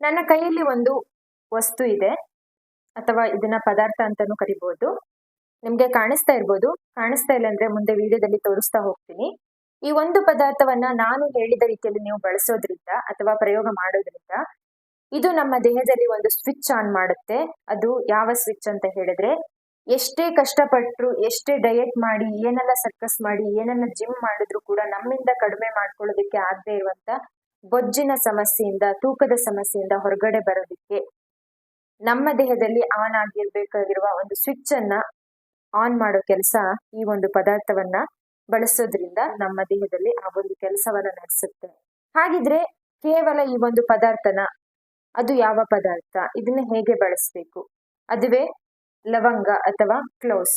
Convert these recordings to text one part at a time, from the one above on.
ನನ್ನ ಕೈಯಲ್ಲಿ ಒಂದು ವಸ್ತು ಇದೆ ಅಥವಾ ಇದನ್ನ ಪದಾರ್ಥ ಅಂತಾನೂ ಕರಿಬಹುದು ನಿಮ್ಗೆ ಕಾಣಿಸ್ತಾ ಇರ್ಬೋದು. ಕಾಣಿಸ್ತಾ ಇಲ್ಲ ಅಂದ್ರೆ ಮುಂದೆ ವಿಡಿಯೋದಲ್ಲಿ ತೋರಿಸ್ತಾ ಹೋಗ್ತೀನಿ. ಈ ಒಂದು ಪದಾರ್ಥವನ್ನ ನಾನು ಹೇಳಿದ ರೀತಿಯಲ್ಲಿ ನೀವು ಬಳಸೋದ್ರಿಂದ ಅಥವಾ ಪ್ರಯೋಗ ಮಾಡೋದ್ರಿಂದ ಇದು ನಮ್ಮ ದೇಹದಲ್ಲಿ ಒಂದು ಸ್ವಿಚ್ ಆನ್ ಮಾಡುತ್ತೆ. ಅದು ಯಾವ ಸ್ವಿಚ್ ಅಂತ ಹೇಳಿದ್ರೆ ಎಷ್ಟೇ ಕಷ್ಟಪಟ್ಟರು ಎಷ್ಟೇ ಡಯಟ್ ಮಾಡಿ ಏನೆಲ್ಲ ಸರ್ಕಸ್ ಮಾಡಿ ಏನೆಲ್ಲ ಜಿಮ್ ಮಾಡಿದ್ರು ಕೂಡ ನಮ್ಮಿಂದ ಕಡಿಮೆ ಮಾಡ್ಕೊಳ್ಳೋದಕ್ಕೆ ಆಗದೆ ಇರುವಂತ ಬೊಜ್ಜಿನ ಸಮಸ್ಯೆಯಿಂದ, ತೂಕದ ಸಮಸ್ಯೆಯಿಂದ ಹೊರಗಡೆ ಬರೋದಕ್ಕೆ ನಮ್ಮ ದೇಹದಲ್ಲಿ ಆನ್ ಆಗಿರ್ಬೇಕಾಗಿರುವ ಒಂದು ಸ್ವಿಚ್ ಅನ್ನ ಆನ್ ಮಾಡೋ ಕೆಲಸ ಈ ಒಂದು ಪದಾರ್ಥವನ್ನ ಬಳಸೋದ್ರಿಂದ ನಮ್ಮ ದೇಹದಲ್ಲಿ ಆ ಒಂದು ಕೆಲಸವನ್ನ ನಡೆಸುತ್ತೆ. ಹಾಗಿದ್ರೆ ಕೇವಲ ಈ ಒಂದು ಪದಾರ್ಥನ, ಅದು ಯಾವ ಪದಾರ್ಥ, ಇದನ್ನ ಹೇಗೆ ಬಳಸಬೇಕು? ಅದುವೇ ಲವಂಗ ಅಥವಾ ಕ್ಲೋಸ್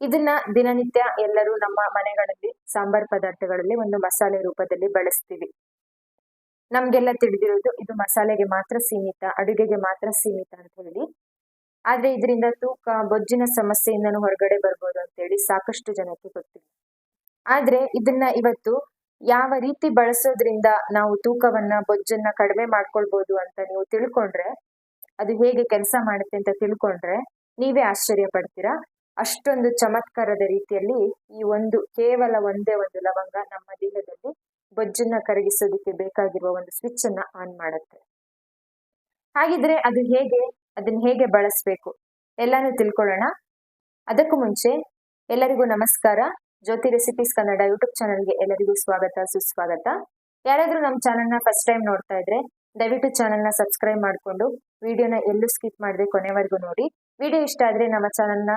ಇದನ್ನ ದಿನನಿತ್ಯ ಎಲ್ಲರೂ ನಮ್ಮ ಮನೆಗಳಲ್ಲಿ ಸಾಂಬಾರ್ ಪದಾರ್ಥಗಳಲ್ಲಿ ಒಂದು ಮಸಾಲೆ ರೂಪದಲ್ಲಿ ಬಳಸ್ತೀವಿ. ನಮ್ಗೆಲ್ಲ ತಿಳಿದಿರೋದು ಇದು ಮಸಾಲೆಗೆ ಮಾತ್ರ ಸೀಮಿತ, ಅಡುಗೆಗೆ ಮಾತ್ರ ಸೀಮಿತ ಅಂತ ಹೇಳಿ. ಆದ್ರೆ ಇದರಿಂದ ತೂಕ, ಬೊಜ್ಜಿನ ಸಮಸ್ಯೆಯಿಂದನೂ ಹೊರಗಡೆ ಬರ್ಬೋದು ಅಂತ ಹೇಳಿ ಸಾಕಷ್ಟು ಜನಕ್ಕೆ ಗೊತ್ತಿಲ್ಲ. ಆದ್ರೆ ಇದನ್ನ ಇವತ್ತು ಯಾವ ರೀತಿ ಬಳಸೋದ್ರಿಂದ ನಾವು ತೂಕವನ್ನ, ಬೊಜ್ಜನ್ನ ಕಡಿಮೆ ಮಾಡ್ಕೊಳ್ಬಹುದು ಅಂತ ನೀವು ತಿಳ್ಕೊಂಡ್ರೆ, ಅದು ಹೇಗೆ ಕೆಲಸ ಮಾಡುತ್ತೆ ಅಂತ ತಿಳ್ಕೊಂಡ್ರೆ ನೀವೇ ಆಶ್ಚರ್ಯ ಪಡ್ತೀರಾ? ಅಷ್ಟೊಂದು ಚಮತ್ಕಾರದ ರೀತಿಯಲ್ಲಿ ಈ ಒಂದು ಕೇವಲ ಒಂದೇ ಒಂದು ಲವಂಗ ನಮ್ಮ ದೇಹದಲ್ಲಿ ಬೊಜ್ಜನ್ನ ಕರಗಿಸೋದಕ್ಕೆ ಬೇಕಾಗಿರುವ ಒಂದು ಸ್ವಿಚ್ ಅನ್ನ ಆನ್ ಮಾಡುತ್ತೆ. ಹಾಗಿದ್ರೆ ಅದು ಹೇಗೆ, ಅದನ್ನ ಹೇಗೆ ಬಳಸಬೇಕು ಎಲ್ಲಾನು ತಿಳ್ಕೊಳ್ಳೋಣ. ಅದಕ್ಕೂ ಮುಂಚೆ ಎಲ್ಲರಿಗೂ ನಮಸ್ಕಾರ. ಜ್ಯೋತಿ ರೆಸಿಪೀಸ್ ಕನ್ನಡ ಯೂಟ್ಯೂಬ್ ಚಾನಲ್ಗೆ ಎಲ್ಲರಿಗೂ ಸ್ವಾಗತ, ಸುಸ್ವಾಗತ. ಯಾರಾದ್ರೂ ನಮ್ಮ ಚಾನಲ್ನ ಫಸ್ಟ್ ಟೈಮ್ ನೋಡ್ತಾ ಇದ್ರೆ ದಯವಿಟ್ಟು ಚಾನಲ್ನ ಸಬ್ಸ್ಕ್ರೈಬ್ ಮಾಡಿಕೊಂಡು ವಿಡಿಯೋನ ಎಲ್ಲೂ ಸ್ಕಿಪ್ ಮಾಡದೆ ಕೊನೆವರೆಗೂ ನೋಡಿ. ವಿಡಿಯೋ ಇಷ್ಟ ಆದ್ರೆ ನಮ್ಮ ಚಾನಲ್ನ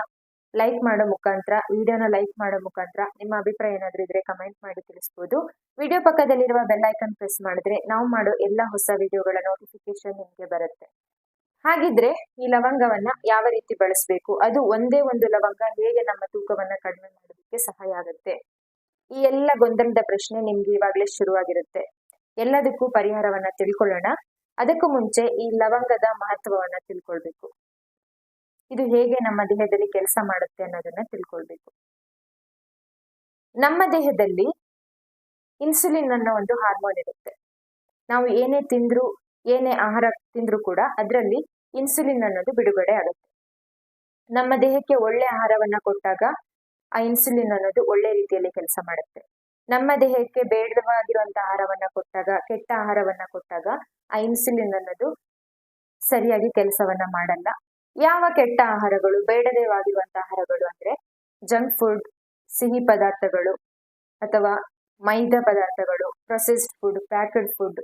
ಲೈಕ್ ಮಾಡೋ ಮುಖಾಂತರ, ವಿಡಿಯೋನ ಲೈಕ್ ಮಾಡೋ ಮುಖಾಂತರ ನಿಮ್ಮ ಅಭಿಪ್ರಾಯ ಏನಾದರೂ ಇದ್ರೆ ಕಮೆಂಟ್ ಮಾಡಿ ತಿಳಿಸ್ಬೋದು. ವಿಡಿಯೋ ಪಕ್ಕದಲ್ಲಿರುವ ಬೆಲ್ ಐಕನ್ ಪ್ರೆಸ್ ಮಾಡಿದ್ರೆ ನಾವು ಮಾಡೋ ಎಲ್ಲ ಹೊಸ ವಿಡಿಯೋಗಳ ನೋಟಿಫಿಕೇಶನ್ ನಿಮಗೆ ಬರುತ್ತೆ. ಹಾಗಿದ್ರೆ ಈ ಲವಂಗವನ್ನ ಯಾವ ರೀತಿ ಬಳಸಬೇಕು? ಅದು ಒಂದೇ ಒಂದು ಲವಂಗ ಹೇಗೆ ನಮ್ಮ ತೂಕವನ್ನ ಕಡಿಮೆ ಮಾಡೋದಕ್ಕೆ ಸಹಾಯ ಆಗುತ್ತೆ. ಈ ಎಲ್ಲ ಗೊಂದಲದ ಪ್ರಶ್ನೆ ನಿಮ್ಗೆ ಇವಾಗಲೇ ಶುರುವಾಗಿರುತ್ತೆ. ಎಲ್ಲದಕ್ಕೂ ಪರಿಹಾರವನ್ನ ತಿಳ್ಕೊಳ್ಳೋಣ. ಅದಕ್ಕೂ ಮುಂಚೆ ಈ ಲವಂಗದ ಮಹತ್ವವನ್ನ ತಿಳ್ಕೊಳ್ಬೇಕು. ಇದು ಹೇಗೆ ನಮ್ಮ ದೇಹದಲ್ಲಿ ಕೆಲಸ ಮಾಡುತ್ತೆ ಅನ್ನೋದನ್ನ ತಿಳ್ಕೊಳ್ಬೇಕು. ನಮ್ಮ ದೇಹದಲ್ಲಿ ಇನ್ಸುಲಿನ್ ಅನ್ನೋ ಒಂದು ಹಾರ್ಮೋನ್ ಇರುತ್ತೆ. ನಾವು ಏನೇ ತಿಂದ್ರು, ಏನೇ ಆಹಾರ ತಿಂದ್ರು ಕೂಡ ಅದರಲ್ಲಿ ಇನ್ಸುಲಿನ್ ಅನ್ನೋದು ಬಿಡುಗಡೆ ಆಗುತ್ತೆ. ನಮ್ಮ ದೇಹಕ್ಕೆ ಒಳ್ಳೆ ಆಹಾರವನ್ನ ಕೊಟ್ಟಾಗ ಆ ಇನ್ಸುಲಿನ್ ಅನ್ನೋದು ಒಳ್ಳೆ ರೀತಿಯಲ್ಲಿ ಕೆಲಸ ಮಾಡುತ್ತೆ. ನಮ್ಮ ದೇಹಕ್ಕೆ ಬೇಡವಾಗಿರುವಂತ ಆಹಾರವನ್ನ ಕೊಟ್ಟಾಗ, ಕೆಟ್ಟ ಆಹಾರವನ್ನ ಕೊಟ್ಟಾಗ ಆ ಇನ್ಸುಲಿನ್ ಅನ್ನೋದು ಸರಿಯಾಗಿ ಕೆಲಸವನ್ನ ಮಾಡಲ್ಲ. ಯಾವ ಕೆಟ್ಟ ಆಹಾರಗಳು ಬೇಡದೇವಾಗಿರುವಂತ ಆಹಾರಗಳು ಅಂದ್ರೆ ಜಂಕ್ ಫುಡ್, ಸಿಹಿ ಪದಾರ್ಥಗಳು ಅಥವಾ ಮೈದಾ ಪದಾರ್ಥಗಳು, ಪ್ರೊಸೆಸ್ಡ್ ಫುಡ್, ಪ್ಯಾಕೆಡ್ ಫುಡ್.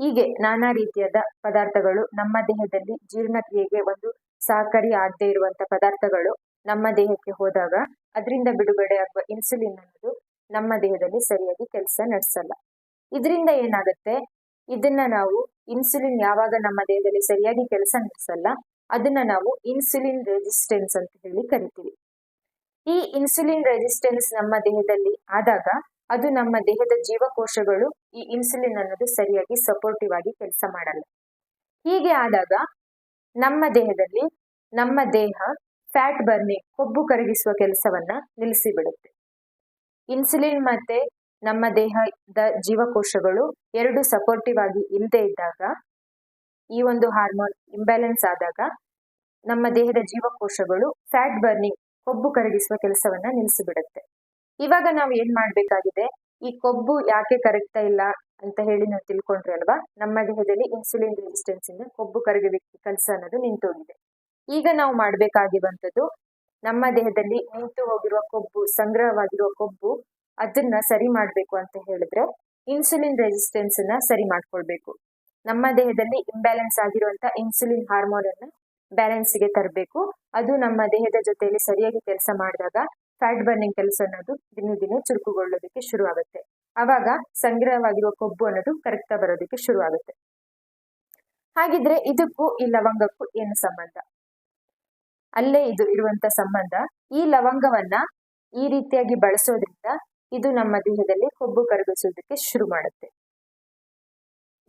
ಹೀಗೆ ನಾನಾ ರೀತಿಯಾದ ಪದಾರ್ಥಗಳು ನಮ್ಮ ದೇಹದಲ್ಲಿ ಜೀರ್ಣಕ್ರಿಯೆಗೆ ಒಂದು ಸಹಕಾರಿ ಆಗದೆ ಇರುವಂತ ಪದಾರ್ಥಗಳು ನಮ್ಮ ದೇಹಕ್ಕೆ ಹೋದಾಗ ಅದರಿಂದ ಬಿಡುಗಡೆ ಆಗುವ ಇನ್ಸುಲಿನ್ ಅನ್ನೋದು ನಮ್ಮ ದೇಹದಲ್ಲಿ ಸರಿಯಾಗಿ ಕೆಲಸ ನಡೆಸಲ್ಲ. ಇದರಿಂದ ಏನಾಗುತ್ತೆ? ಇದನ್ನ ನಾವು ಇನ್ಸುಲಿನ್ ಯಾವಾಗ ನಮ್ಮ ದೇಹದಲ್ಲಿ ಸರಿಯಾಗಿ ಕೆಲಸ ನಡೆಸಲ್ಲ ಅದನ್ನ ನಾವು ಇನ್ಸುಲಿನ್ ರೆಸಿಸ್ಟೆನ್ಸ್ ಅಂತ ಹೇಳಿ ಕರಿತೀವಿ. ಈ ಇನ್ಸುಲಿನ್ ರೆಸಿಸ್ಟೆನ್ಸ್ ನಮ್ಮ ದೇಹದಲ್ಲಿ ಆದಾಗ ಅದು ನಮ್ಮ ದೇಹದ ಜೀವಕೋಶಗಳು ಈ ಇನ್ಸುಲಿನ್ ಅನ್ನೋದು ಸರಿಯಾಗಿ ಸಪೋರ್ಟಿವ್ ಆಗಿ ಕೆಲಸ ಮಾಡಲ್ಲ. ಹೀಗೆ ಆದಾಗ ನಮ್ಮ ದೇಹದಲ್ಲಿ ನಮ್ಮ ದೇಹ ಫ್ಯಾಟ್ ಬರ್ನಿಂಗ್ ಕೊಬ್ಬು ಕರಗಿಸುವ ಕೆಲಸವನ್ನ ನಿಲ್ಲಿಸಿ ಬಿಡುತ್ತೆ ಇನ್ಸುಲಿನ್ ಮತ್ತೆ ನಮ್ಮ ದೇಹದ ಜೀವಕೋಶಗಳು ಎರಡು ಸಪೋರ್ಟಿವ್ ಆಗಿ ಇಲ್ಲದೆ ಇದ್ದಾಗ ಈ ಒಂದು ಹಾರ್ಮೋನ್ ಇಂಬ್ಯಾಲೆನ್ಸ್ ಆದಾಗ ನಮ್ಮ ದೇಹದ ಜೀವಕೋಶಗಳು ಫ್ಯಾಟ್ ಬರ್ನಿಂಗ್ ಕೊಬ್ಬು ಕರಗಿಸುವ ಕೆಲಸವನ್ನ ನಿಲ್ಲಿಸಿಬಿಡುತ್ತೆ ಇವಾಗ ನಾವು ಏನ್ ಮಾಡ್ಬೇಕಾಗಿದೆ? ಈ ಕೊಬ್ಬು ಯಾಕೆ ಕರಗ್ತಾ ಇಲ್ಲ ಅಂತ ಹೇಳಿ ನಾವು ತಿಳ್ಕೊಂಡ್ರಿ ಅಲ್ವಾ? ನಮ್ಮ ದೇಹದಲ್ಲಿ ಇನ್ಸುಲಿನ್ ರೆಸಿಸ್ಟೆನ್ಸ್ ಇಂದ ಕೊಬ್ಬು ಕರಗುವ ಕೆಲಸ ಅನ್ನೋದು ನಿಂತೋಗಿದೆ. ಈಗ ನಾವು ಮಾಡ್ಬೇಕಾಗಿರುವಂತದ್ದು ನಮ್ಮ ದೇಹದಲ್ಲಿ ನಿಂತು ಹೋಗಿರುವ ಕೊಬ್ಬು, ಸಂಗ್ರಹವಾಗಿರುವ ಕೊಬ್ಬು ಅದನ್ನ ಸರಿ ಮಾಡ್ಬೇಕು ಅಂತ ಹೇಳಿದ್ರೆ ಇನ್ಸುಲಿನ್ ರೆಸಿಸ್ಟೆನ್ಸ್ ಅನ್ನ ಸರಿ ಮಾಡ್ಕೊಳ್ಬೇಕು. ನಮ್ಮ ದೇಹದಲ್ಲಿ ಇಂಬ್ಯಾಲೆನ್ಸ್ ಆಗಿರುವಂತ ಇನ್ಸುಲಿನ್ ಹಾರ್ಮೋನ್ ಅನ್ನ ಬ್ಯಾಲೆನ್ಸ್ಗೆ ತರಬೇಕು. ಅದು ನಮ್ಮ ದೇಹದ ಜೊತೆಯಲ್ಲಿ ಸರಿಯಾಗಿ ಕೆಲಸ ಮಾಡಿದಾಗ ಫ್ಯಾಟ್ ಬರ್ನಿಂಗ್ ಕೆಲಸ ಅನ್ನೋದು ದಿನೇ ದಿನೇ ಚುರುಕುಗೊಳ್ಳೋದಕ್ಕೆ ಶುರು ಆಗುತ್ತೆ ಅವಾಗ ಸಂಗ್ರಹವಾಗಿರುವ ಕೊಬ್ಬು ಅನ್ನೋದು ಕರೆಕ್ಟ್ ಬರೋದಕ್ಕೆ ಶುರು ಆಗುತ್ತೆ ಹಾಗಿದ್ರೆ ಇದಕ್ಕೂ ಈ ಲವಂಗಕ್ಕೂ ಏನು ಸಂಬಂಧ? ಅಲ್ಲೇ ಇದು ಇರುವಂತ ಸಂಬಂಧ. ಈ ಲವಂಗವನ್ನ ಈ ರೀತಿಯಾಗಿ ಬಳಸೋದ್ರಿಂದ ಇದು ನಮ್ಮ ದೇಹದಲ್ಲಿ ಕೊಬ್ಬು ಕರಗಿಸೋದಕ್ಕೆ ಶುರು ಮಾಡುತ್ತೆ.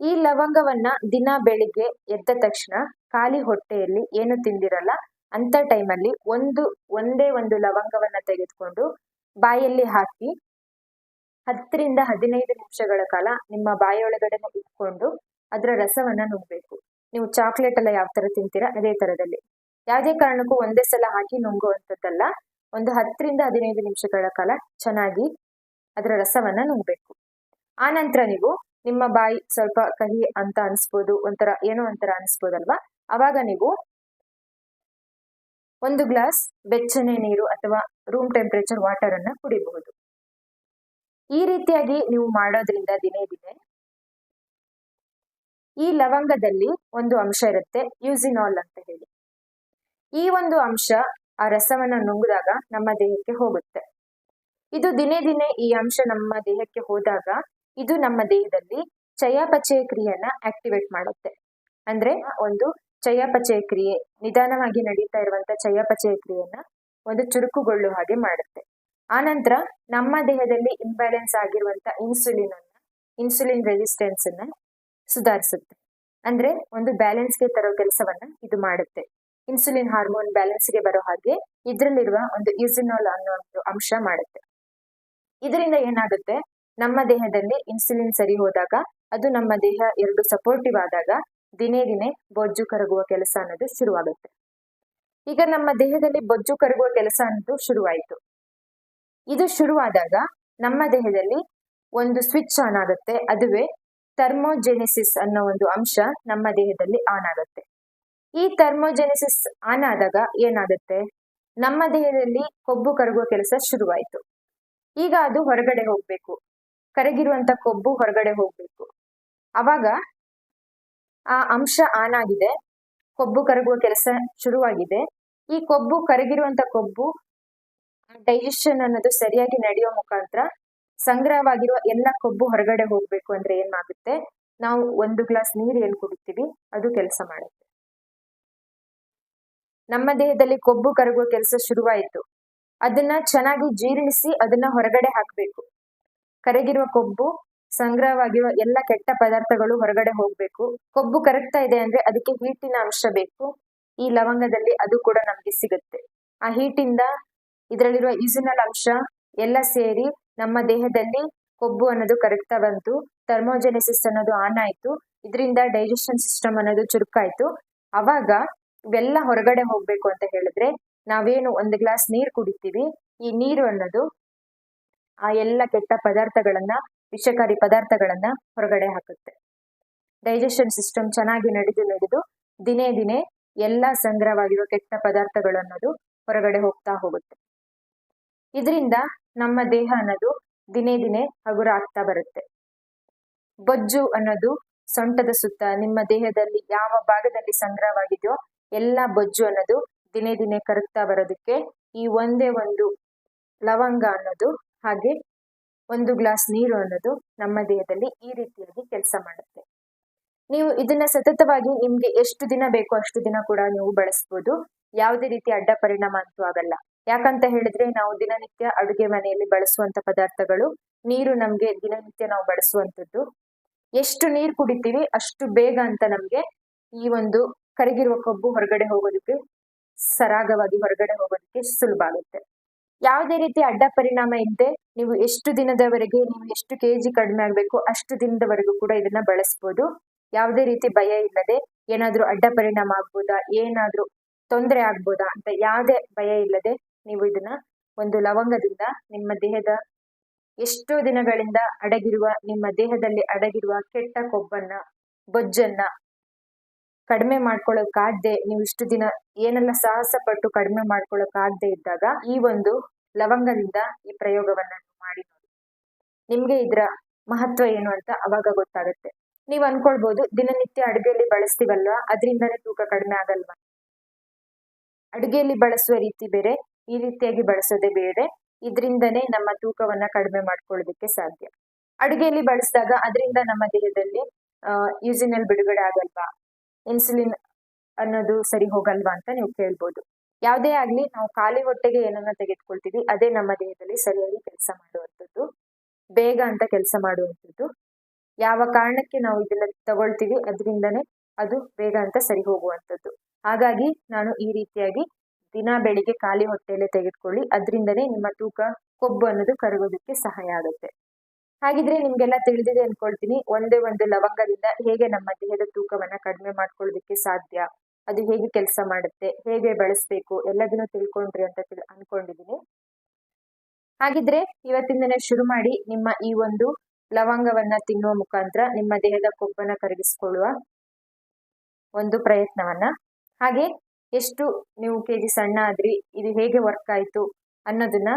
ಈ ಲವಂಗವನ್ನ ದಿನ ಬೆಳಿಗ್ಗೆ ಎದ್ದ ತಕ್ಷಣ ಖಾಲಿ ಹೊಟ್ಟೆಯಲ್ಲಿ ಏನು ತಿಂದಿರಲ್ಲ, ಅಂತ ಟೈಮಲ್ಲಿ ಒಂದು, ಒಂದೇ ಒಂದು ಲವಂಗವನ್ನ ತೆಗೆದುಕೊಂಡು ಬಾಯಲ್ಲಿ ಹಾಕಿ ಹತ್ತರಿಂದ ಹದಿನೈದು ನಿಮಿಷಗಳ ಕಾಲ ನಿಮ್ಮ ಬಾಯಿಯೊಳಗಡೆ ಇಟ್ಕೊಂಡು ಅದರ ರಸವನ್ನ ನುಂಗ್ಬೇಕು. ನೀವು ಚಾಕ್ಲೇಟ್ ಎಲ್ಲ ಯಾವ ತರ ತಿಂತೀರಾ ಅದೇ ತರದಲ್ಲಿ. ಯಾವುದೇ ಕಾರಣಕ್ಕೂ ಒಂದೇ ಸಲ ಹಾಕಿ ನುಂಗುವಂಥದ್ದಲ್ಲ, ಒಂದು ಹತ್ತರಿಂದ ಹದಿನೈದು ನಿಮಿಷಗಳ ಕಾಲ ಚೆನ್ನಾಗಿ ಅದರ ರಸವನ್ನ ನುಂಗ್ಬೇಕು. ಆ ನಂತರ ನೀವು ನಿಮ್ಮ ಬಾಯಿ ಸ್ವಲ್ಪ ಕಹಿ ಅಂತ ಅನ್ಸ್ಬೋದು, ಒಂಥರ ಏನೋ ಒಂಥರ ಅನ್ಸ್ಬೋದಲ್ವಾ? ಅವಾಗ ನೀವು ಒಂದು ಗ್ಲಾಸ್ ಬೆಚ್ಚನೆ ನೀರು ಅಥವಾ ರೂಮ್ ಟೆಂಪರೇಚರ್ ವಾಟರ್ ಅನ್ನ ಕುಡಿಬಹುದು. ಈ ರೀತಿಯಾಗಿ ನೀವು ಮಾಡೋದ್ರಿಂದ ದಿನೇ ದಿನೇ ಈ ಲವಂಗದಲ್ಲಿ ಒಂದು ಅಂಶ ಇರುತ್ತೆ, ಯೂಸಿನಾಲ್ ಅಂತ ಹೇಳಿ. ಈ ಒಂದು ಅಂಶ ಆ ರಸವನ್ನ ನುಂಗಿದಾಗ ನಮ್ಮ ದೇಹಕ್ಕೆ ಹೋಗುತ್ತೆ. ಇದು ದಿನೇ ದಿನೇ ಈ ಅಂಶ ನಮ್ಮ ದೇಹಕ್ಕೆ ಹೋದಾಗ ಇದು ನಮ್ಮ ದೇಹದಲ್ಲಿ ಚಯಾಪಚಯ ಕ್ರಿಯೆಯನ್ನ ಆಕ್ಟಿವೇಟ್ ಮಾಡುತ್ತೆ. ಅಂದ್ರೆ ಒಂದು ಚಯಾಪಚಯ ಕ್ರಿಯೆ, ನಿಧಾನವಾಗಿ ನಡೀತಾ ಇರುವಂತ ಚಯಾಪಚಯ ಕ್ರಿಯೆಯನ್ನ ಒಂದು ಚುರುಕುಗೊಳ್ಳುವ ಹಾಗೆ ಮಾಡುತ್ತೆ. ಆನಂತರ ನಮ್ಮ ದೇಹದಲ್ಲಿ ಇಂಬ್ಯಾಲೆನ್ಸ್ ಆಗಿರುವಂತ ಇನ್ಸುಲಿನ್ ಅನ್ನ ಇನ್ಸುಲಿನ್ ರೆಸಿಸ್ಟೆನ್ಸ್ ಅನ್ನ ಸುಧಾರಿಸುತ್ತೆ. ಅಂದ್ರೆ ಒಂದು ಬ್ಯಾಲೆನ್ಸ್ಗೆ ತರೋ ಕೆಲಸವನ್ನ ಇದು ಮಾಡುತ್ತೆ. ಇನ್ಸುಲಿನ್ ಹಾರ್ಮೋನ್ ಬ್ಯಾಲೆನ್ಸ್ಗೆ ಬರೋ ಹಾಗೆ ಇದರಲ್ಲಿರುವ ಒಂದು ಯೂಸಿನಾಲ್ ಅನ್ನೋ ಒಂದು ಅಂಶ ಮಾಡುತ್ತೆ. ಇದರಿಂದ ಏನಾಗುತ್ತೆ? ನಮ್ಮ ದೇಹದಲ್ಲಿ ಇನ್ಸುಲಿನ್ ಸರಿ ಹೋದಾಗ, ಅದು ನಮ್ಮ ದೇಹ ಎರಡು ಸಪೋರ್ಟಿವ್ ಆದಾಗ, ದಿನೇ ದಿನೇ ಬೊಜ್ಜು ಕರಗುವ ಕೆಲಸ ಅನ್ನೋದು ಶುರುವಾಗುತ್ತೆ. ಈಗ ನಮ್ಮ ದೇಹದಲ್ಲಿ ಬೊಜ್ಜು ಕರಗುವ ಕೆಲಸ ಅನ್ನೋದು ಶುರುವಾಯಿತು. ಇದು ಶುರುವಾದಾಗ ನಮ್ಮ ದೇಹದಲ್ಲಿ ಒಂದು ಸ್ವಿಚ್ ಆನ್ ಆಗುತ್ತೆ. ಅದುವೇ ಥರ್ಮೋಜೆನಿಸಿಸ್ ಅನ್ನೋ ಒಂದು ಅಂಶ ನಮ್ಮ ದೇಹದಲ್ಲಿ ಆನ್ ಆಗುತ್ತೆ. ಈ ಥರ್ಮೋಜೆನಿಸಿಸ್ ಆನ್ ಆದಾಗ ಏನಾಗುತ್ತೆ? ನಮ್ಮ ದೇಹದಲ್ಲಿ ಕೊಬ್ಬು ಕರಗುವ ಕೆಲಸ ಶುರುವಾಯಿತು. ಈಗ ಅದು ಹೊರಗಡೆ ಹೋಗ್ಬೇಕು. ಕರಗಿರುವಂತ ಕೊಬ್ಬು ಹೊರಗಡೆ ಹೋಗ್ಬೇಕು. ಅವಾಗ ಆ ಅಂಶ ಆನ್ ಆಗಿದೆ. ಕೊಬ್ಬು ಕರಗುವ ಕೆಲಸ ಶುರುವಾಗಿದೆ. ಈ ಕೊಬ್ಬು ಕರಗಿರುವಂತ ಕೊಬ್ಬು ಡೈಜೆಷನ್ ಅನ್ನೋದು ಸರಿಯಾಗಿ ನಡೆಯೋ ಮುಖಾಂತರ ಸಂಗ್ರಹವಾಗಿರುವ ಎಲ್ಲ ಕೊಬ್ಬು ಹೊರಗಡೆ ಹೋಗ್ಬೇಕು ಅಂದ್ರೆ ಏನಾಗುತ್ತೆ? ನಾವು ಒಂದು ಗ್ಲಾಸ್ ನೀರು ಏನ್ ಕುಡಿತೀವಿ? ಅದು ಕೆಲಸ ಮಾಡುತ್ತೆ. ನಮ್ಮ ದೇಹದಲ್ಲಿ ಕೊಬ್ಬು ಕರಗುವ ಕೆಲಸ ಶುರುವಾಯಿತು. ಅದನ್ನ ಚೆನ್ನಾಗಿ ಜೀರ್ಣಿಸಿ ಅದನ್ನ ಹೊರಗಡೆ ಹಾಕಬೇಕು. ಕರಗಿರುವ ಕೊಬ್ಬು ಸಂಗ್ರಹವಾಗಿರುವ ಎಲ್ಲ ಕೆಟ್ಟ ಪದಾರ್ಥಗಳು ಹೊರಗಡೆ ಹೋಗ್ಬೇಕು. ಕೊಬ್ಬು ಕರಗ್ತಾ ಇದೆ ಅಂದ್ರೆ ಅದಕ್ಕೆ ಹೀಟಿನ ಅಂಶ ಬೇಕು. ಈ ಲವಂಗದಲ್ಲಿ ಅದು ಕೂಡ ನಮ್ಗೆ ಸಿಗುತ್ತೆ. ಆ ಹೀಟಿಂದ ಇದರಲ್ಲಿರುವ ಯೂಸಿನಲ್ ಅಂಶ ಎಲ್ಲ ಸೇರಿ ನಮ್ಮ ದೇಹದಲ್ಲಿ ಕೊಬ್ಬು ಅನ್ನೋದು ಕರಗ್ತಾ ಬಂತು. ಥರ್ಮೋಜೆನೆಸಿಸ್ ಅನ್ನೋದು ಆನ್ ಆಯ್ತು. ಇದರಿಂದ ಡೈಜೆಷನ್ ಸಿಸ್ಟಮ್ ಅನ್ನೋದು ಚುರುಕಾಯ್ತು. ಅವಾಗ ಇವೆಲ್ಲ ಹೊರಗಡೆ ಹೋಗ್ಬೇಕು ಅಂತ ಹೇಳಿದ್ರೆ ನಾವೇನು ಒಂದು ಗ್ಲಾಸ್ ನೀರು ಕುಡಿತೀವಿ. ಈ ನೀರು ಅನ್ನೋದು ಆ ಎಲ್ಲ ಕೆಟ್ಟ ಪದಾರ್ಥಗಳನ್ನ, ವಿಷಕಾರಿ ಪದಾರ್ಥಗಳನ್ನ ಹೊರಗಡೆ ಹಾಕುತ್ತೆ. ಡೈಜೆಷನ್ ಸಿಸ್ಟಮ್ ಚೆನ್ನಾಗಿ ನಡೆದು ನಡೆದು ದಿನೇ ದಿನೇ ಎಲ್ಲ ಸಂಗ್ರಹವಾಗಿರೋ ಕೆಟ್ಟ ಪದಾರ್ಥಗಳು ಅನ್ನೋದು ಹೊರಗಡೆ ಹೋಗ್ತಾ ಹೋಗುತ್ತೆ. ಇದರಿಂದ ನಮ್ಮ ದೇಹ ಅನ್ನೋದು ದಿನೇ ದಿನೇ ಹಗುರ ಆಗ್ತಾ ಬರುತ್ತೆ. ಬೊಜ್ಜು ಅನ್ನೋದು ಸೊಂಟದ ಸುತ್ತ, ನಿಮ್ಮ ದೇಹದಲ್ಲಿ ಯಾವ ಭಾಗದಲ್ಲಿ ಸಂಗ್ರಹವಾಗಿದೆಯೋ ಎಲ್ಲ ಬೊಜ್ಜು ಅನ್ನೋದು ದಿನೇ ದಿನೇ ಕರಗ್ತಾ ಬರೋದಕ್ಕೆ ಈ ಒಂದೇ ಒಂದು ಲವಂಗ ಅನ್ನೋದು ಹಾಗೆ ಒಂದು ಗ್ಲಾಸ್ ನೀರು ಅನ್ನೋದು ನಮ್ಮ ದೇಹದಲ್ಲಿ ಈ ರೀತಿಯಾಗಿ ಕೆಲಸ ಮಾಡುತ್ತೆ. ನೀವು ಇದನ್ನ ಸತತವಾಗಿ ನಿಮ್ಗೆ ಎಷ್ಟು ದಿನ ಬೇಕೋ ಅಷ್ಟು ದಿನ ಕೂಡ ನೀವು ಬಳಸ್ಬೋದು. ಯಾವುದೇ ರೀತಿ ಅಡ್ಡ ಪರಿಣಾಮ ಅಂತೂ ಆಗಲ್ಲ. ಯಾಕಂತ ಹೇಳಿದ್ರೆ ನಾವು ದಿನನಿತ್ಯ ಅಡುಗೆ ಮನೆಯಲ್ಲಿ ಬಳಸುವಂತ ಪದಾರ್ಥಗಳು, ನೀರು ನಮ್ಗೆ ದಿನನಿತ್ಯ ನಾವು ಬಳಸುವಂತದ್ದು ಎಷ್ಟು ನೀರು ಕುಡಿತೀವಿ ಅಷ್ಟು ಬೇಗ ಅಂತ ನಮ್ಗೆ ಈ ಒಂದು ಕರಗಿರುವ ಕೊಬ್ಬು ಹೊರಗಡೆ ಹೋಗೋದಕ್ಕೆ, ಸರಾಗವಾಗಿ ಹೊರಗಡೆ ಹೋಗೋದಕ್ಕೆ ಸುಲಭ ಆಗುತ್ತೆ. ಯಾವುದೇ ರೀತಿ ಅಡ್ಡ ಪರಿಣಾಮ ಇದ್ದೆ ನೀವು ಎಷ್ಟು ದಿನದವರೆಗೆ ನೀವು ಎಷ್ಟು ಕೆಜಿ ಕಡಿಮೆ ಆಗಬೇಕು ಅಷ್ಟು ದಿನದವರೆಗೂ ಕೂಡ ಇದನ್ನ ಬಳಸ್ಬೋದು. ಯಾವುದೇ ರೀತಿ ಭಯ ಇಲ್ಲದೆ ಏನಾದರೂ ಅಡ್ಡ ಪರಿಣಾಮ ಆಗ್ಬೋದಾ, ಏನಾದರೂ ತೊಂದರೆ ಆಗ್ಬೋದಾ ಅಂತ ಯಾವುದೇ ಭಯ ಇಲ್ಲದೆ ನೀವು ಇದನ್ನ ಒಂದು ಲವಂಗದಿಂದ ನಿಮ್ಮ ದೇಹದ ಎಷ್ಟೋ ದಿನಗಳಿಂದ ಅಡಗಿರುವ, ನಿಮ್ಮ ದೇಹದಲ್ಲಿ ಅಡಗಿರುವ ಕೆಟ್ಟ ಕೊಬ್ಬನ್ನ, ಬೊಜ್ಜನ್ನ ಕಡಿಮೆ ಮಾಡ್ಕೊಳ್ಳೋಕ್ಕಾಗದೆ ನೀವು ಇಷ್ಟು ದಿನ ಏನೆಲ್ಲ ಸಾಹಸ ಪಟ್ಟು ಕಡಿಮೆ ಮಾಡ್ಕೊಳ್ಳೋಕ್ಕಾಗದೆ ಇದ್ದಾಗ ಈ ಒಂದು ಲವಂಗದಿಂದ ಈ ಪ್ರಯೋಗವನ್ನ ಮಾಡಿ ನೋಡಿ. ನಿಮ್ಗೆ ಇದರ ಮಹತ್ವ ಏನು ಅಂತ ಅವಾಗ ಗೊತ್ತಾಗುತ್ತೆ. ನೀವು ಅನ್ಕೊಳ್ಬಹುದು ದಿನನಿತ್ಯ ಅಡುಗೆಯಲ್ಲಿ ಬಳಸ್ತೀವಲ್ವಾ? ಅದರಿಂದನೇ ತೂಕ ಕಡಿಮೆ ಆಗಲ್ವಾ? ಅಡುಗೆಯಲ್ಲಿ ಬಳಸುವ ರೀತಿ ಬೇರೆ, ಈ ರೀತಿಯಾಗಿ ಬಳಸೋದೇ ಬೇರೆ, ಇದರಿಂದನೇ ನಮ್ಮ ತೂಕವನ್ನ ಕಡಿಮೆ ಮಾಡ್ಕೊಳ್ಳೋದಕ್ಕೆ ಸಾಧ್ಯ. ಅಡುಗೆಯಲ್ಲಿ ಬಳಸಿದಾಗ ಅದರಿಂದ ನಮ್ಮ ದೇಹದಲ್ಲಿ ಯೂಸಿನಲ್ ಬಿಡುಗಡೆ ಆಗಲ್ವಾ? ಇನ್ಸುಲಿನ್ ಅನ್ನೋದು ಸರಿ ಹೋಗಲ್ವಾ ಅಂತ ನೀವು ಕೇಳ್ಬೋದು. ಯಾವುದೇ ಆಗ್ಲಿ ನಾವು ಖಾಲಿ ಹೊಟ್ಟೆಗೆ ಏನನ್ನ ತೆಗೆದುಕೊಳ್ತೀವಿ, ಅದೇ ನಮ್ಮ ದೇಹದಲ್ಲಿ ಸರಿಯಾಗಿ ಕೆಲಸ ಮಾಡುವಂಥದ್ದು, ಬೇಗ ಅಂತ ಕೆಲಸ ಮಾಡುವಂಥದ್ದು. ಯಾವ ಕಾರಣಕ್ಕೆ ನಾವು ಇದನ್ನ ತಗೊಳ್ತೀವಿ ಅದರಿಂದನೇ ಅದು ಬೇಗ ಅಂತ ಸರಿ ಹೋಗುವಂಥದ್ದು. ಹಾಗಾಗಿ ನಾನು ಈ ರೀತಿಯಾಗಿ ದಿನ ಬೆಳಿಗ್ಗೆ ಖಾಲಿ ಹೊಟ್ಟೆಯಲ್ಲೇ ತೆಗೆದುಕೊಳ್ಳಿ, ಅದರಿಂದನೇ ನಿಮ್ಮ ತೂಕ, ಕೊಬ್ಬು ಅನ್ನೋದು ಕರಗೋದಕ್ಕೆ ಸಹಾಯ ಆಗುತ್ತೆ. ಹಾಗಿದ್ರೆ ನಿಮ್ಗೆಲ್ಲ ತಿಳಿದಿದೆ ಅನ್ಕೊಳ್ತೀನಿ. ಒಂದೇ ಒಂದು ಲವಂಗದಿಂದ ಹೇಗೆ ನಮ್ಮ ದೇಹದ ತೂಕವನ್ನ ಕಡಿಮೆ ಮಾಡ್ಕೊಳ್ಳೋದಕ್ಕೆ ಸಾಧ್ಯ, ಅದು ಹೇಗೆ ಕೆಲಸ ಮಾಡುತ್ತೆ, ಹೇಗೆ ಬಳಸ್ಬೇಕು, ಎಲ್ಲದನ್ನು ತಿಳ್ಕೊಂಡ್ರಿ ಅಂತ ತಿಳ್, ಅನ್ಕೊಂಡಿದೀನಿ. ಹಾಗಿದ್ರೆ ಇವತ್ತಿಂದನೇ ಶುರು ಮಾಡಿ ನಿಮ್ಮ ಈ ಒಂದು ಲವಂಗವನ್ನ ತಿನ್ನುವ ಮುಖಾಂತರ ನಿಮ್ಮ ದೇಹದ ಕೊಬ್ಬನ್ನ ಕರಗಿಸ್ಕೊಳ್ಳುವ ಒಂದು ಪ್ರಯತ್ನವನ್ನ. ಹಾಗೆ ಎಷ್ಟು ನೀವು ಕೆ ಜಿ ಸಣ್ಣ ಆದ್ರಿ, ಇದು ಹೇಗೆ ವರ್ಕ್ ಆಯ್ತು ಅನ್ನೋದನ್ನ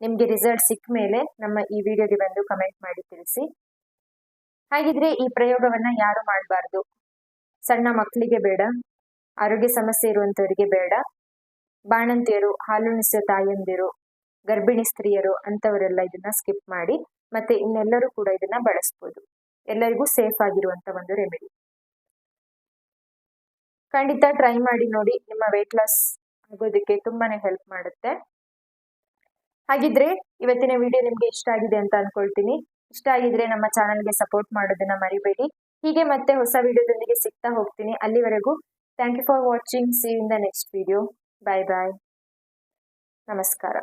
ನಿಮ್ಗೆ ರಿಸಲ್ಟ್ ಸಿಕ್ಕ ಮೇಲೆ ನಮ್ಮ ಈ ವಿಡಿಯೋಗೆ ಬಂದು ಕಮೆಂಟ್ ಮಾಡಿ ತಿಳಿಸಿ. ಹಾಗಿದ್ರೆ ಈ ಪ್ರಯೋಗವನ್ನ ಯಾರು ಮಾಡಬಾರ್ದು? ಸಣ್ಣ ಮಕ್ಕಳಿಗೆ ಬೇಡ, ಆರೋಗ್ಯ ಸಮಸ್ಯೆ ಇರುವಂತವರಿಗೆ ಬೇಡ, ಬಾಣಂತಿಯರು ಹಾಲುಣಿಸುವ ತಾಯಂದಿರು, ಗರ್ಭಿಣಿ ಸ್ತ್ರೀಯರು ಅಂತವರೆಲ್ಲ ಇದನ್ನ ಸ್ಕಿಪ್ ಮಾಡಿ ಮತ್ತೆ ಇನ್ನೆಲ್ಲರೂ ಕೂಡ ಇದನ್ನ ಬಳಸ್ಬೋದು. ಎಲ್ಲರಿಗೂ ಸೇಫ್ ಆಗಿರುವಂತ ಒಂದು ರೆಮಿಡಿ ಖಂಡಿತ ಟ್ರೈ ಮಾಡಿ ನೋಡಿ, ನಿಮ್ಮ ವೆಯ್ಟ್ ಲಾಸ್ ಆಗೋದಕ್ಕೆ ತುಂಬಾನೇ ಹೆಲ್ಪ್ ಮಾಡುತ್ತೆ. ಹಾಗಿದ್ರೆ ಇವತ್ತಿನ ವಿಡಿಯೋ ನಿಮ್ಗೆ ಇಷ್ಟ ಆಗಿದೆ ಅಂತ ಅನ್ಕೊಳ್ತೀನಿ. ಇಷ್ಟ ಆಗಿದ್ರೆ ನಮ್ಮ ಚಾನಲ್ಗೆ ಸಪೋರ್ಟ್ ಮಾಡೋದನ್ನ ಮರಿಬೇಡಿ. ಹೀಗೆ ಮತ್ತೆ ಹೊಸ ವಿಡಿಯೋದೊಂದಿಗೆ ಸಿಗ್ತಾ ಹೋಗ್ತೀನಿ. ಅಲ್ಲಿವರೆಗೂ thank you for watching see in the next video bye bye ನಮಸ್ಕಾರ.